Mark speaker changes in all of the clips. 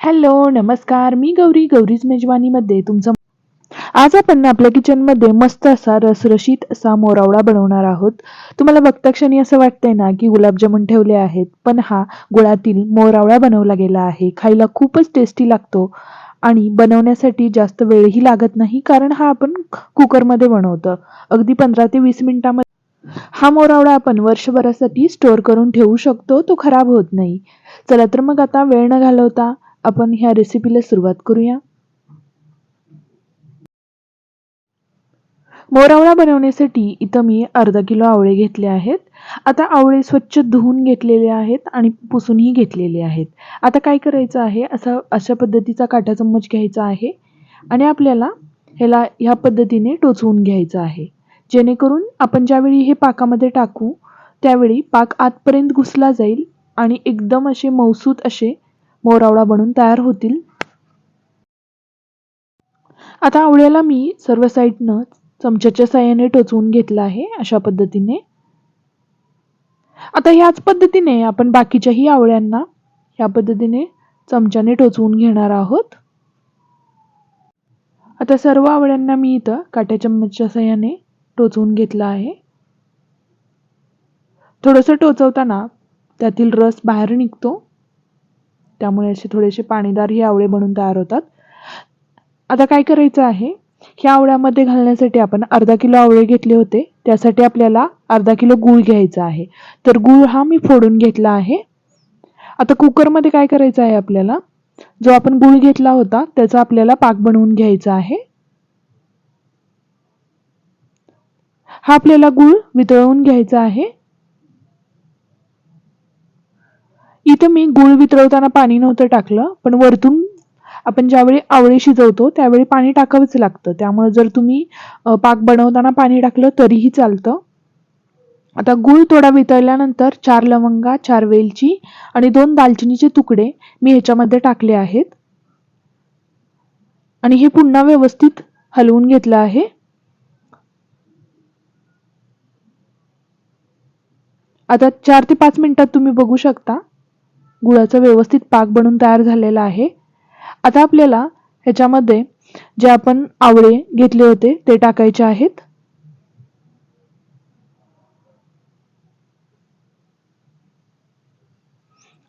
Speaker 1: Hello नमस्कार. मी गौरी गौरीज मेजवानीमध्ये. तुमचं आज आपण आपल्या किचनमध्ये मस्त असा रसरशीत असा मोरावळा बनवणार आहोत. तुम्हाला बघता क्षणी असं वाटतंय ना की गुलाबजामुन ठेवले आहेत पण हा गुळातील मोरावळा बनवला गेला आहे. खायला खूपच टेस्टी लागतो आणि बनवण्यासाठी जास्त वेळही लागत नाही कारण हा आपण कुकरमध्ये बनवतो. अगदी पंधरा ते वीस मिनिटामध्ये हा मोरावळा आपण वर्षभरासाठी स्टोअर करून ठेवू शकतो तो खराब होत नाही. चला तर मग आता वेळ न घालवता आपण ह्या रेसिपीला सुरुवात करूया. मोरावळा बनवण्यासाठी इथं मी अर्धा किलो आवळे घेतले आहेत. आता आवळे स्वच्छ धुवून घेतलेले आहेत आणि पुसूनही घेतलेले आहेत. आता काय करायचं आहे? असा अशा पद्धतीचा काटा चम्मच घ्यायचा आहे. आणि आपल्याला ह्याला ह्या पद्धतीने टोचवून घ्यायचं आहे. जेणेकरून आपण ज्यावेळी हे पाकामध्ये टाकू त्यावेळी पाक आतपर्यंत घुसला जाईल आणि एकदम असे मौसूत असे मोरावळा बनून तयार होतील. आता आवळ्याला मी सर्व साईडनं चमच्याच्या साह्याने टोचवून घेतलं आहे अशा पद्धतीने. आता ह्याच पद्धतीने आपण बाकीच्याही आवळ्यांना ह्या पद्धतीने चमच्याने टोचवून घेणार आहोत. आता सर्व आवळ्यांना मी इथं काट्या चम्मचच्या साह्याने टोचवून घेतलं आहे. थोडंसं टोचवताना त्यातील रस बाहेर निघतो. त्यामुळे असे थोडेसे पाणीदार हे आवळे बनून तयार होतात. आता काय करायचं आहे? ह्या आवळ्यामध्ये घालण्यासाठी आपण अर्धा किलो आवळे घेतले होते. त्यासाठी आपल्याला अर्धा किलो गूळ घ्यायचा आहे. तर गूळ हा मी फोडून घेतला आहे. आता कुकरमध्ये काय करायचं आहे आपल्याला? जो आपण गूळ घेतला होता त्याचा आपल्याला पाक बनवून घ्यायचा आहे. हा आपल्याला गूळ वितळवून घ्यायचा आहे इथं मी गूळ वितळवताना पाणी नव्हतं टाकलं पण वरतून आपण ज्यावेळी आवळे शिजवतो त्यावेळी पाणी टाकावंच लागतं. त्यामुळे जर तुम्ही पाक बनवताना पाणी टाकलं तरीही चालतं. आता गूळ थोडा वितळल्यानंतर चार लवंगा चार वेलची आणि दोन दालचिनीचे तुकडे मी ह्याच्यामध्ये टाकले आहेत. आणि हे पुन्हा व्यवस्थित हलवून घेतलं आहे. आता चार ते पाच मिनिटात तुम्ही बघू शकता. गुळाचा व्यवस्थित पाक बनून तयार झालेला आहे. आता आपल्याला ह्याच्यामध्ये जे आपण आवळे घेतले होते ते टाकायचे आहेत.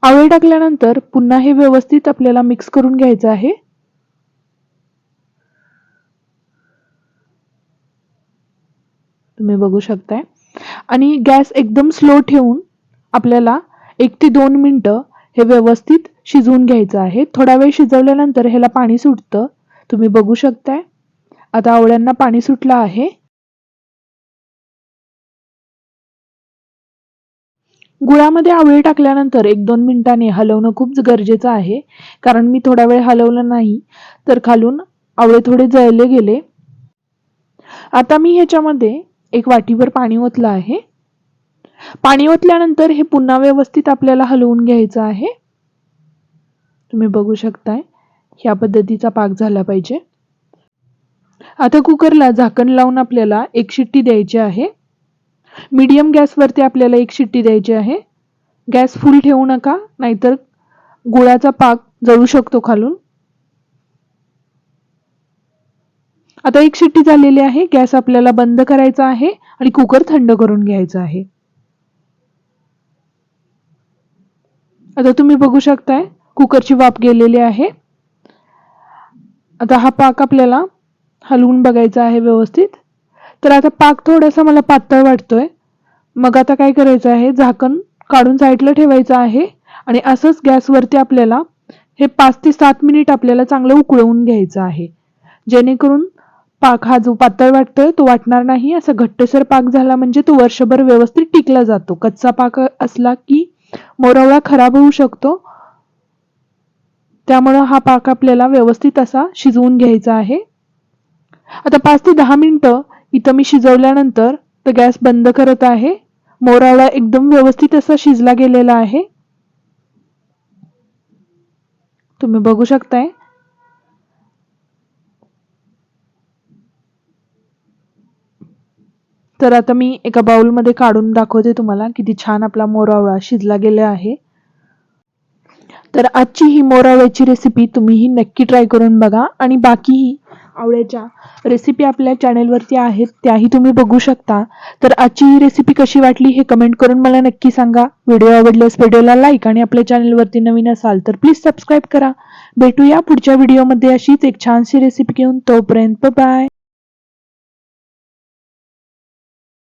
Speaker 1: आवळे टाकल्यानंतर पुन्हा हे व्यवस्थित आपल्याला मिक्स करून घ्यायचं आहे. तुम्ही बघू शकताय. आणि गॅस एकदम स्लो ठेवून आपल्याला एक ते दोन मिनटं हे व्यवस्थित शिजवून घ्यायचं आहे. थोडा वेळ शिजवल्यानंतर ह्याला पाणी सुटतं. तुम्ही बघू शकताय. आता आवळ्यांना पाणी सुटलं आहे. गुळामध्ये आवळे टाकल्यानंतर एक दोन मिनिटांनी हलवणं खूप गरजेचं आहे. कारण मी थोडा वेळ हलवलं नाही तर खालून आवळे थोडे जळले गेले. आता मी ह्याच्यामध्ये एक वाटीभर पाणी ओतलं आहे. पाणी ओतल्यानंतर हे पुन्हा व्यवस्थित आपल्याला हलवून घ्यायचं आहे. तुम्ही बघू शकताय ह्या पद्धतीचा पाक झाला पाहिजे. आता कुकरला झाकण लावून आपल्याला एक शिट्टी द्यायची आहे. मीडियम गॅसवरती आपल्याला एक शिट्टी द्यायची आहे. गॅस फुल ठेवू नका नाहीतर गुळाचा पाक जळू शकतो खालून. आता एक शिट्टी झालेली आहे गॅस आपल्याला बंद करायचा आहे आणि कुकर थंड करून घ्यायचा आहे. आता तुम्ही बघू शकताय कुकरची वाफ गेलेली आहे. आता हा पाक आपल्याला हलवून बघायचा आहे व्यवस्थित. तर आता पाक थोडासा मला पातळ वाटतोय. मग आता काय करायचं आहे झाकण काढून साईडला ठेवायचं आहे आणि असंच गॅसवरती आपल्याला हे पाच ते सात मिनिट आपल्याला चांगलं उकळवून घ्यायचं आहे. जेणेकरून पाक हा जो पातळ वाटतोय तो वाटणार नाही. असा घट्टसर पाक झाला म्हणजे तो वर्षभर व्यवस्थित टिकला जातो. कच्चा पाक असला की मोरवळा खराब होऊ शकतो. त्यामुळं हा पाक आपल्याला व्यवस्थित असा शिजवून घ्यायचा आहे. आता पाच ते दहा मिनटं इथं मी शिजवल्यानंतर तर गॅस बंद करत आहे. मोरावळा एकदम व्यवस्थित असा शिजला गेलेला आहे. तुम्ही बघू शकताय. तर आता मी एका बाउलमध्ये काढून दाखवते तुम्हाला किती छान आपला मोरावळा शिजला गेला आहे. तर आजची ही मोरावळ्याची रेसिपी तुम्हीही नक्की ट्राय करून बघा आणि बाकीही आवळ्याच्या रेसिपी आपल्या चॅनेलवरती आहेत त्याही तुम्ही बघू शकता. तर आजची ही रेसिपी कशी वाटली हे कमेंट करून मला नक्की सांगा. व्हिडिओ आवडल्यास व्हिडिओला लाईक आणि आपल्या चॅनेलवरती नवीन असाल तर प्लीज सबस्क्राईब करा. भेटूया पुढच्या व्हिडिओमध्ये अशीच एक छानशी रेसिपी घेऊन. तोपर्यंत बाय